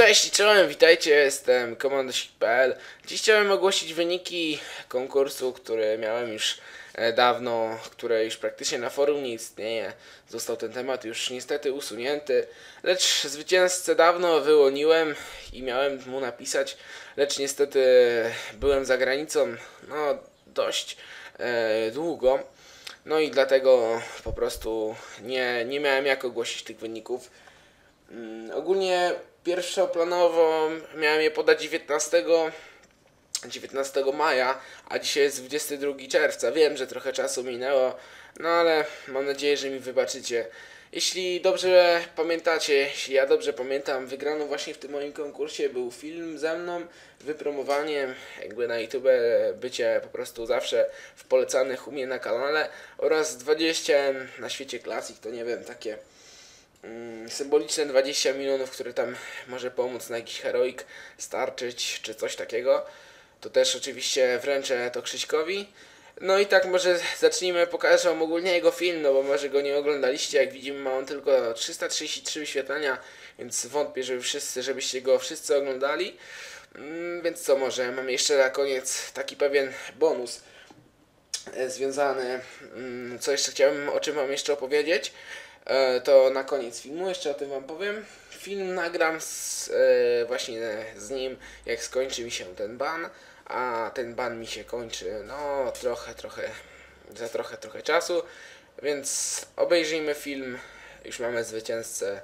Cześć, czołem, witajcie, jestem komandosik.pl Dziś chciałem ogłosić wyniki konkursu, który miałem już e, dawno, które już praktycznie na forum nie istnieje. Został ten temat już niestety usunięty, lecz zwycięzcę dawno wyłoniłem i miałem mu napisać, lecz niestety byłem za granicą, no dość e, długo. No i dlatego po prostu nie, nie miałem jak ogłosić tych wyników. Mm, ogólnie pierwszoplanowo miałem je podać 19, 19 maja, a dzisiaj jest 22 czerwca. Wiem, że trochę czasu minęło, no ale mam nadzieję, że mi wybaczycie. Jeśli dobrze pamiętacie, jeśli ja dobrze pamiętam, wygraną właśnie w tym moim konkursie był film ze mną, wypromowaniem jakby na YouTube, bycie po prostu zawsze w polecanych u mnie na kanale oraz 20 na świecie Classic, to nie wiem, takie symboliczne 20 milionów, które tam może pomóc na jakiś heroik starczyć czy coś takiego. To też oczywiście wręczę to Krzyśkowi. No i tak może zacznijmy, pokażę wam ogólnie jego film, no bo może go nie oglądaliście, jak widzimy ma on tylko 333 wyświetlenia, więc wątpię, żeby wszyscy, żebyście go wszyscy oglądali. Mm, więc co może, mam jeszcze na koniec taki pewien bonus e, związany, mm, co jeszcze chciałem, o czym wam jeszcze opowiedzieć, to na koniec filmu jeszcze o tym wam powiem. Film nagram z, e, właśnie z nim, jak skończy mi się ten ban, a ten ban mi się kończy, no trochę, trochę, za trochę, trochę czasu, więc obejrzyjmy film, już mamy zwycięzcę,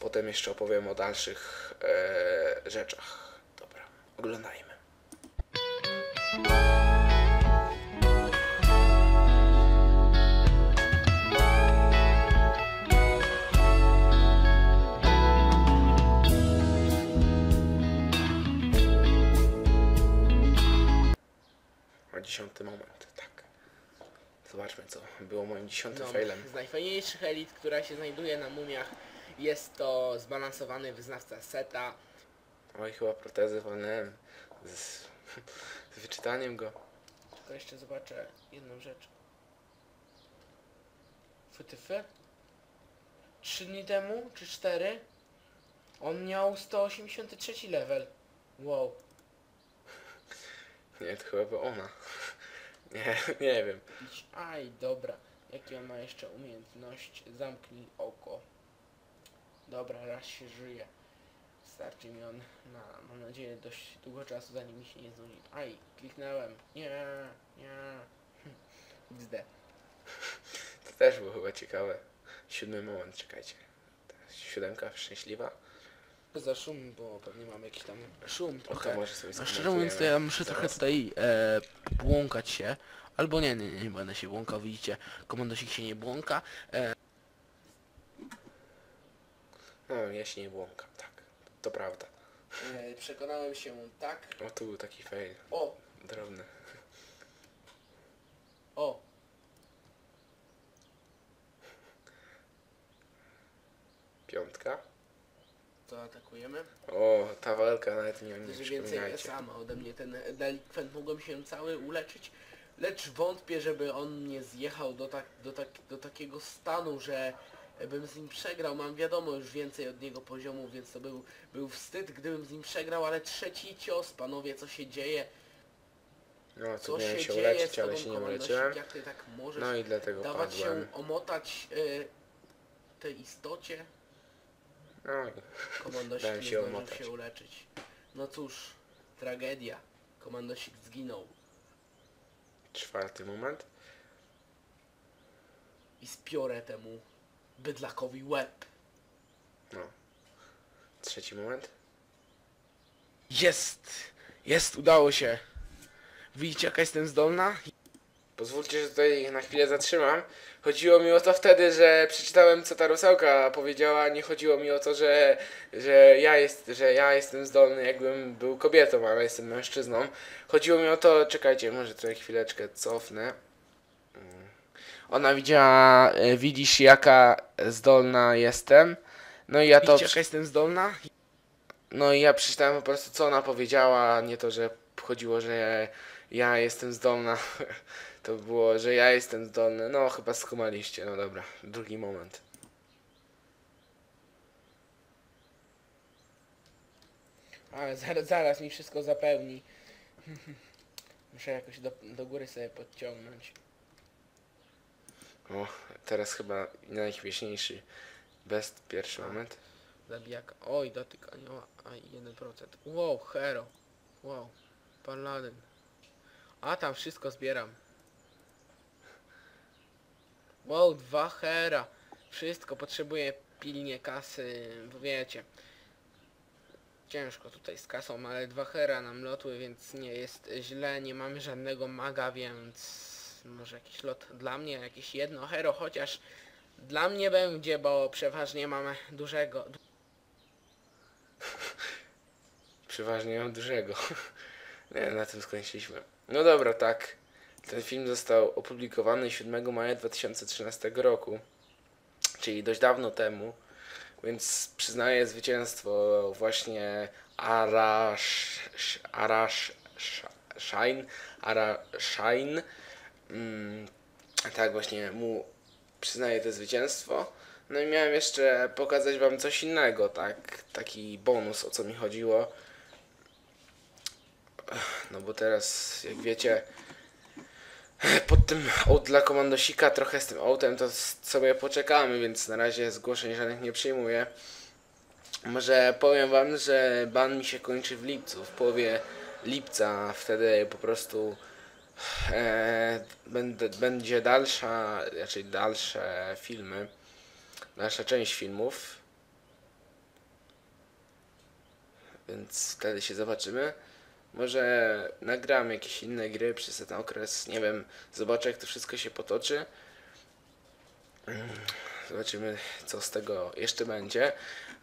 potem jeszcze opowiem o dalszych e, rzeczach. Dobra, oglądajmy. Dziesiąty moment, tak. Zobaczmy, co było moim dziesiątym No, failem. z najfajniejszych elit, która się znajduje na mumiach jest to zbalansowany wyznawca seta. Oj, chyba protezy walnąłem z, z wyczytaniem go. Tylko jeszcze zobaczę jedną rzecz. Fytyfy? Trzy dni temu, czy cztery? On miał 183 level. Wow. Nie, to chyba była ona. Nie, nie wiem. Aj, dobra. Jaki on ma jeszcze umiejętność? Zamknij oko. Dobra, raz się żyje. Starczy mi on na, mam nadzieję, dość długo czasu, zanim mi się nie znudzi. Aj, kliknąłem. Nie, nie. XD. To też było chyba ciekawe. Siódmy moment, czekajcie. Siódemka szczęśliwa. Za szum, bo pewnie mam jakiś tam szum To trochę. może sobie A szczerze mówiąc, to ja muszę trochę tutaj e, błąkać się. Albo nie, nie, nie, nie będę się błąkał, widzicie, komandosik się nie błąka. E, No, ja się nie błąkam, tak. To prawda. e, przekonałem się tak. O, tu był taki fail. O, Drobny. o, Piątka. To atakujemy. O, ta walka nawet nie, nie Że więcej przypominajcie. sama ode mnie ten delikwent mogłem się cały uleczyć. Lecz wątpię, żeby on nie zjechał do, tak, do, tak, do takiego stanu, że bym z nim przegrał. Mam wiadomo już więcej od niego poziomu, więc to był, był wstyd, gdybym z nim przegrał, ale trzeci cios, panowie, co się dzieje? No, Co się się dzieje z uleczyć, ale tobą, się nie komandosik? uleczyłem. Jak ty tak możesz No i dlatego dawać padłem. się, omotać y, tej istocie? I Komandosik Dałem nie się zdążył omotać. się uleczyć. No cóż, tragedia. Komandosik zginął. czwarty moment. I spiorę temu bydlakowi łeb. No. Trzeci moment. Jest! Jest, udało się. Widzicie jaka jestem zdolna? Pozwólcie, że tutaj na chwilę zatrzymam. Chodziło mi o to wtedy, że przeczytałem co ta rusałka powiedziała, nie chodziło mi o to, że, że, ja, jest, że ja jestem zdolny, jakbym był kobietą, ale jestem mężczyzną. Chodziło mi o to, czekajcie, może tutaj chwileczkę cofnę. Ona widziała, e, widzisz jaka zdolna jestem. No i ja to... Widzicie jaka jestem zdolna? No i ja przeczytałem po prostu co ona powiedziała, nie to, że chodziło, że ja jestem zdolna. To było, że ja jestem zdolny. No chyba skumaliście, no dobra. Drugi moment. Ale zaraz, zaraz mi wszystko zapełni. Muszę jakoś do, do góry sobie podciągnąć. O, teraz chyba najśmieszniejszy best pierwszy moment. Zabijaka. Oj, dotyk anioła. Aj, 1%. Wow, hero. Wow. Paladin. A tam wszystko zbieram. Wow, dwa hera. Wszystko potrzebuję pilnie kasy, wiecie. Ciężko tutaj z kasą, ale dwa hera nam lotły, więc nie jest źle. Nie mamy żadnego maga, więc może jakiś lot dla mnie, jakieś jedno hero, chociaż dla mnie będzie, bo przeważnie mamy dużego. Przeważnie mam dużego. Nie, na tym skończyliśmy. No dobra, tak. Ten film został opublikowany 7 maja 2013 roku, czyli dość dawno temu, więc przyznaję zwycięstwo właśnie Arash, Arash Shine, Arashine. Mm, tak właśnie mu przyznaję to zwycięstwo. No i miałem jeszcze pokazać wam coś innego, tak, taki bonus o co mi chodziło. No bo teraz, jak wiecie, pod tym dla komandosika, trochę z tym ołtem, to sobie poczekamy, więc na razie zgłoszeń żadnych nie przyjmuję. Może powiem wam, że ban mi się kończy w lipcu, w połowie lipca, wtedy po prostu e, będę, będzie dalsza, raczej dalsze filmy, dalsza część filmów. Więc wtedy się zobaczymy. Może nagram jakieś inne gry przez ten okres, nie wiem, zobaczę jak to wszystko się potoczy. Mm, Zobaczymy co z tego jeszcze będzie.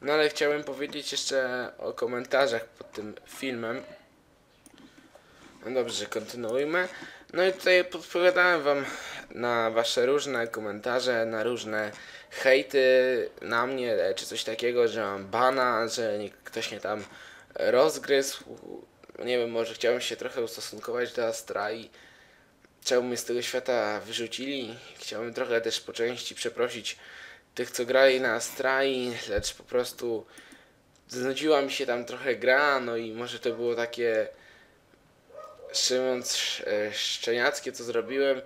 No ale chciałem powiedzieć jeszcze o komentarzach pod tym filmem. No dobrze, kontynuujmy. No i tutaj podpowiadałem wam na wasze różne komentarze, na różne hejty na mnie, czy coś takiego, że mam bana, że ktoś mnie tam rozgryzł. Nie wiem, może chciałem się trochę ustosunkować do Astra i czemu mnie z tego świata wyrzucili. Chciałem trochę też po części przeprosić tych, co grali na Astrai, lecz po prostu znudziła mi się tam trochę gra, no i może to było takie szczerze mówiąc sz- e, szczeniackie, co zrobiłem,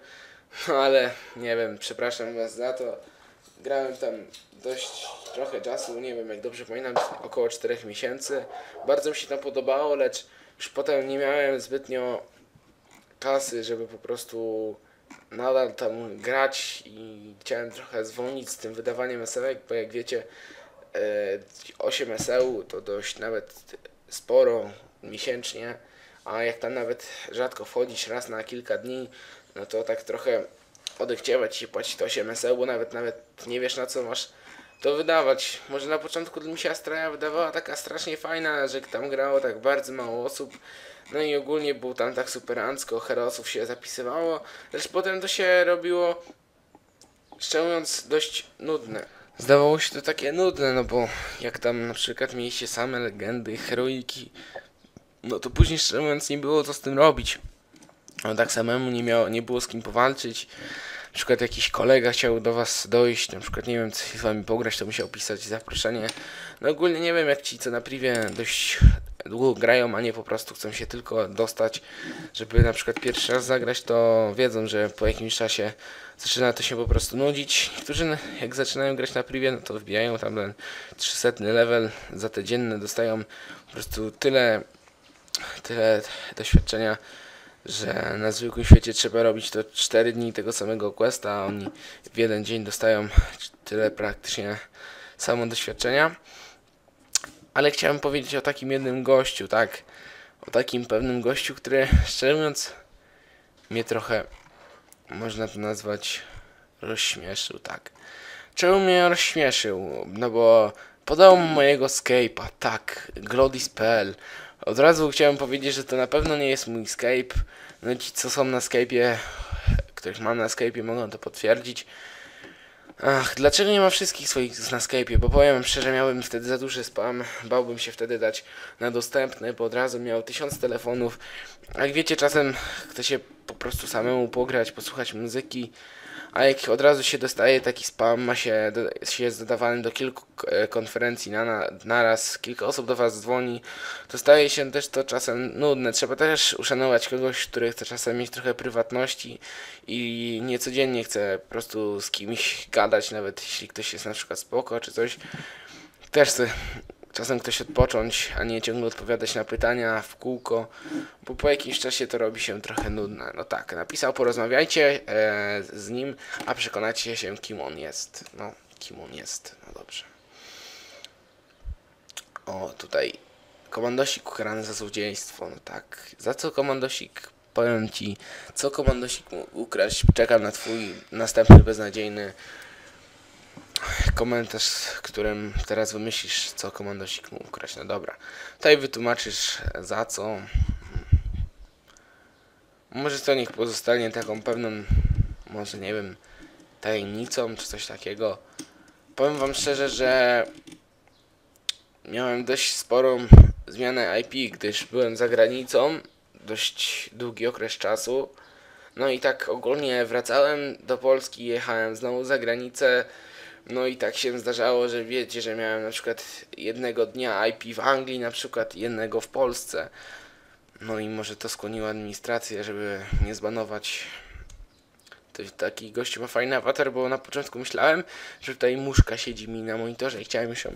no ale nie wiem, przepraszam was za to. Grałem tam dość trochę czasu, nie wiem jak dobrze pamiętam, około 4 miesięcy. Bardzo mi się tam podobało, lecz już potem nie miałem zbytnio kasy, żeby po prostu nadal tam grać i chciałem trochę zwolnić z tym wydawaniem esełek, bo jak wiecie, e, 8 eseł to dość nawet sporo miesięcznie, a jak tam nawet rzadko wchodzisz raz na kilka dni, no to tak trochę odechciewa ci się płacić to 8 eseł, bo nawet nawet nie wiesz na co masz to wydawać. Może na początku mi się Astraja wydawała taka strasznie fajna, że tam grało tak bardzo mało osób. No i ogólnie był tam tak superancko, herosów się zapisywało, lecz potem to się robiło, szczerze mówiąc, dość nudne. Zdawało się to takie nudne, no bo jak tam na przykład mieliście same legendy, heroiki, no to później szczerze mówiąc nie było co z tym robić. No tak samemu nie, miało, nie było z kim powalczyć. Na przykład jakiś kolega chciał do was dojść, na przykład nie wiem, co z wami pograć, to musiał pisać zaproszenie. No ogólnie nie wiem, jak ci co na privie dość długo grają, a nie po prostu chcą się tylko dostać, żeby na przykład pierwszy raz zagrać, to wiedzą, że po jakimś czasie zaczyna to się po prostu nudzić. Niektórzy jak zaczynają grać na privie, no to wbijają tam ten 300 level za te dzienne, dostają po prostu tyle, tyle doświadczenia, że na zwykłym świecie trzeba robić to 4 dni tego samego questa, a oni w jeden dzień dostają tyle praktycznie samo doświadczenia. Ale chciałem powiedzieć o takim jednym gościu, tak? O takim pewnym gościu, który szczerze mówiąc mnie trochę można to nazwać rozśmieszył, tak. Czemu mnie rozśmieszył? No bo podał mojego Skype'a, tak, Glodis.pl. Od razu chciałem powiedzieć, że to na pewno nie jest mój Skype. No ci co są na Skype'ie, których mam na Skype'ie mogą to potwierdzić. Ach, dlaczego nie ma wszystkich swoich na Skype'ie? Bo powiem szczerze, miałbym wtedy za duży spam, bałbym się wtedy dać na dostępny, bo od razu miał tysiąc telefonów. Jak wiecie, czasem chce się po prostu samemu pograć, posłuchać muzyki. A jak od razu się dostaje taki spam, ma się, do, się jest dodawany do kilku e, konferencji na, na, naraz, kilka osób do was dzwoni, to staje się też to czasem nudne. Trzeba też uszanować kogoś, który chce czasem mieć trochę prywatności i nie codziennie chce po prostu z kimś gadać, nawet jeśli ktoś jest na przykład spoko czy coś. Też czasem ktoś odpocząć, a nie ciągle odpowiadać na pytania w kółko, bo po jakimś czasie to robi się trochę nudne. No tak, napisał, porozmawiajcie e, z nim, a przekonacie się, kim on jest. No, kim on jest, no dobrze. O, tutaj komandosik ukarany za złodziejstwo, no tak. Za co komandosik? Powiem ci, co komandosik mógł ukraść. Czekam na twój następny beznadziejny komentarz, którym teraz wymyślisz, co komandosik mógł ukraść. No dobra. Tutaj wytłumaczysz za co. Może to niech pozostanie taką pewną, może nie wiem, tajemnicą czy coś takiego. Powiem wam szczerze, że miałem dość sporą zmianę IP, gdyż byłem za granicą dość długi okres czasu. No i tak ogólnie wracałem do Polski, jechałem znowu za granicę. No i tak się zdarzało, że wiecie, że miałem na przykład jednego dnia IP w Anglii, na przykład jednego w Polsce. No i może to skłoniło administrację, żeby nie zbanować. To taki gościu ma fajny awatar, bo na początku myślałem, że tutaj muszka siedzi mi na monitorze i chciałem się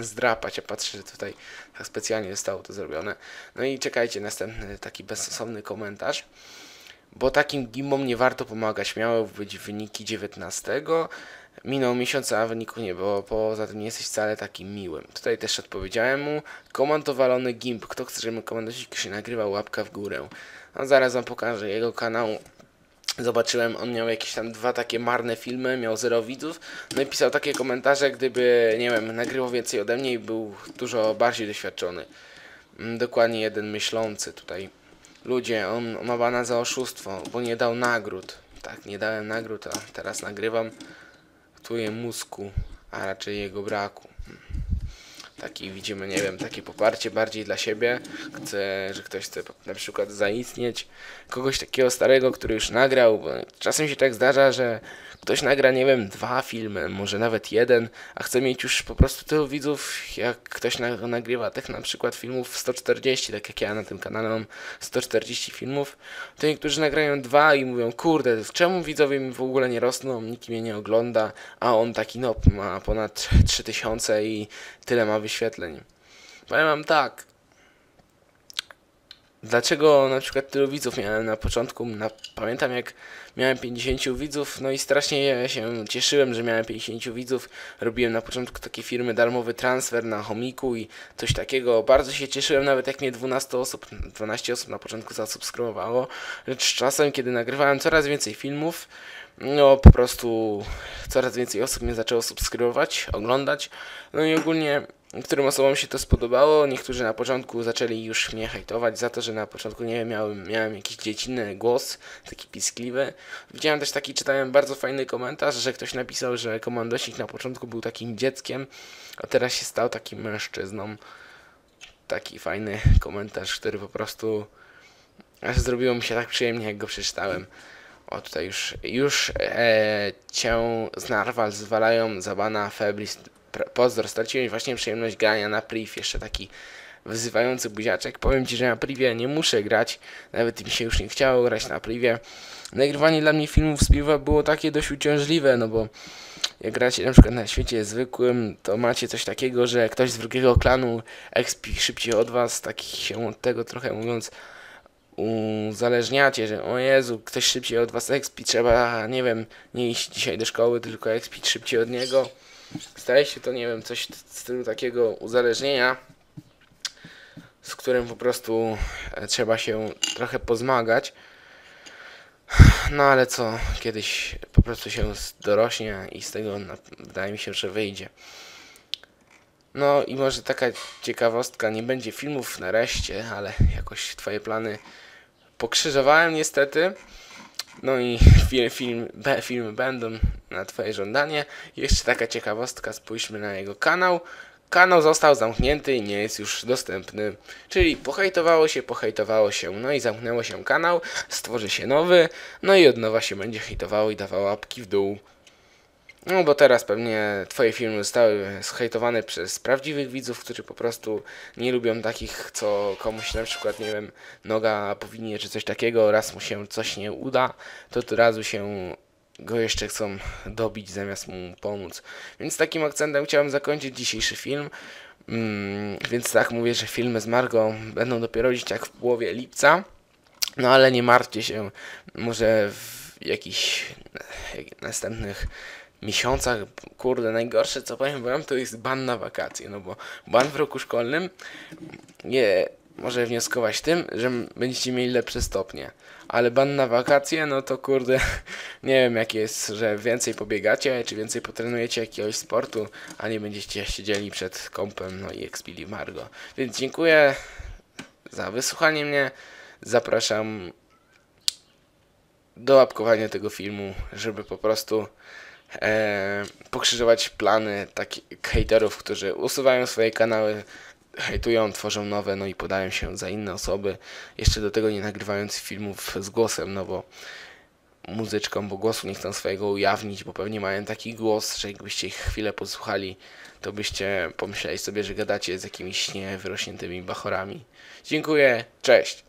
zdrapać, a patrzę, że tutaj tak specjalnie zostało to zrobione. No i czekajcie, następny taki bezsensowny komentarz. Bo takim gimbom nie warto pomagać. Miały być wyniki 19. Minął miesiąc, a wyniku nie było. Poza tym nie jesteś wcale takim miłym. Tutaj też odpowiedziałem mu. Komando walony gimp. Kto chce, żeby komandosik się nagrywał, łapka w górę. No zaraz wam pokażę jego kanał. Zobaczyłem, on miał jakieś tam dwa takie marne filmy, miał zero widzów, no i pisał takie komentarze, gdyby, nie wiem, nagrywał więcej ode mnie i był dużo bardziej doświadczony. Mm, Dokładnie jeden myślący tutaj. Ludzie, on ma bana za oszustwo, bo nie dał nagród. Tak, nie dałem nagród, a teraz nagrywam. Tuje mózgu, a raczej jego braku. Taki widzimy, nie wiem, takie poparcie bardziej dla siebie. Chce, że ktoś chce na przykład zaistnieć. Kogoś takiego starego, który już nagrał. Bo czasem się tak zdarza, że ktoś nagra, nie wiem, dwa filmy, może nawet jeden, a chce mieć już po prostu tylu widzów, jak ktoś na, nagrywa tych na przykład filmów 140, tak jak ja na tym kanale mam 140 filmów, to niektórzy nagrają dwa i mówią, kurde, czemu widzowie mi w ogóle nie rosną, nikt mnie nie ogląda, a on taki no ma ponad 3000 i tyle ma wyświetleń. Powiem wam tak, Dlaczego na przykład tylu widzów miałem na początku? Na, pamiętam jak miałem 50 widzów, no i strasznie się cieszyłem, że miałem 50 widzów. Robiłem na początku takie firmy darmowy transfer na chomiku i coś takiego. Bardzo się cieszyłem, nawet jak mnie 12 osób, 12 osób na początku zasubskrybowało. Lecz czasem, kiedy nagrywałem coraz więcej filmów, no po prostu coraz więcej osób mnie zaczęło subskrybować, oglądać. No i ogólnie Niektórym osobom się to spodobało, niektórzy na początku zaczęli już mnie hejtować za to, że na początku nie wiem, miałem, miałem jakiś dziecinny głos, taki piskliwy. Widziałem też taki, czytałem bardzo fajny komentarz, że ktoś napisał, że komandosik na początku był takim dzieckiem, a teraz się stał takim mężczyzną. Taki fajny komentarz, który po prostu aż zrobiło mi się tak przyjemnie, jak go przeczytałem. O, tutaj już, już e, cię z Narwal zwalają za bana Febris Pozdro, straciłem właśnie przyjemność grania na priv, jeszcze taki wyzywający buziaczek. Powiem Ci, że na privie nie muszę grać, nawet mi się już nie chciało grać na privie. Nagrywanie dla mnie filmów z piwa było takie dość uciążliwe, no bo jak gracie na przykład na świecie zwykłym, to macie coś takiego, że ktoś z drugiego klanu expi szybciej od was, tak się od tego trochę mówiąc uzależniacie, że o Jezu, ktoś szybciej od was expi, trzeba, nie wiem, nie iść dzisiaj do szkoły, tylko expić szybciej od niego. Staje się to, nie wiem, coś w stylu takiego uzależnienia, z którym po prostu e, trzeba się trochę pozmagać. No ale co, kiedyś po prostu się dorośnie i z tego wydaje mi się, że wyjdzie. No i może taka ciekawostka, nie będzie filmów nareszcie, ale jakoś twoje plany pokrzyżowałem niestety. No i film, film, filmy będą na Twoje żądanie. Jeszcze taka ciekawostka, spójrzmy na jego kanał. kanał został zamknięty i nie jest już dostępny. Czyli pohejtowało się, pohejtowało się, no i zamknęło się kanał, stworzy się nowy, no i od nowa się będzie hejtowało i dawało łapki w dół. No bo teraz pewnie twoje filmy zostały zhejtowane przez prawdziwych widzów, którzy po prostu nie lubią takich, co komuś na przykład, nie wiem, noga powinie czy coś takiego, raz mu się coś nie uda, to od razu się go jeszcze chcą dobić zamiast mu pomóc. Więc takim akcentem chciałem zakończyć dzisiejszy film. Mm, więc tak mówię, że filmy z Margo będą dopiero gdzieś tak w połowie lipca. No ale nie martwcie się, może w jakichś następnych miesiącach, kurde, najgorsze co powiem wam to jest ban na wakacje, no bo ban w roku szkolnym nie może wnioskować tym, że będziecie mieli lepsze stopnie, ale ban na wakacje, no to kurde, nie wiem jak jest, że więcej pobiegacie, czy więcej potrenujecie jakiegoś sportu, a nie będziecie siedzieli przed kąpem, no i ekspili Margo. Więc dziękuję za wysłuchanie mnie, zapraszam do łapkowania tego filmu, żeby po prostu e, pokrzyżować plany takich hejterów, którzy usuwają swoje kanały, hejtują, tworzą nowe, no i podają się za inne osoby, jeszcze do tego nie nagrywając filmów z głosem, no bo muzyczką, bo głosu nie chcą swojego ujawnić, bo pewnie mają taki głos, że jakbyście ich chwilę posłuchali, to byście pomyśleli sobie, że gadacie z jakimiś niewyrośniętymi bachorami. Dziękuję, cześć!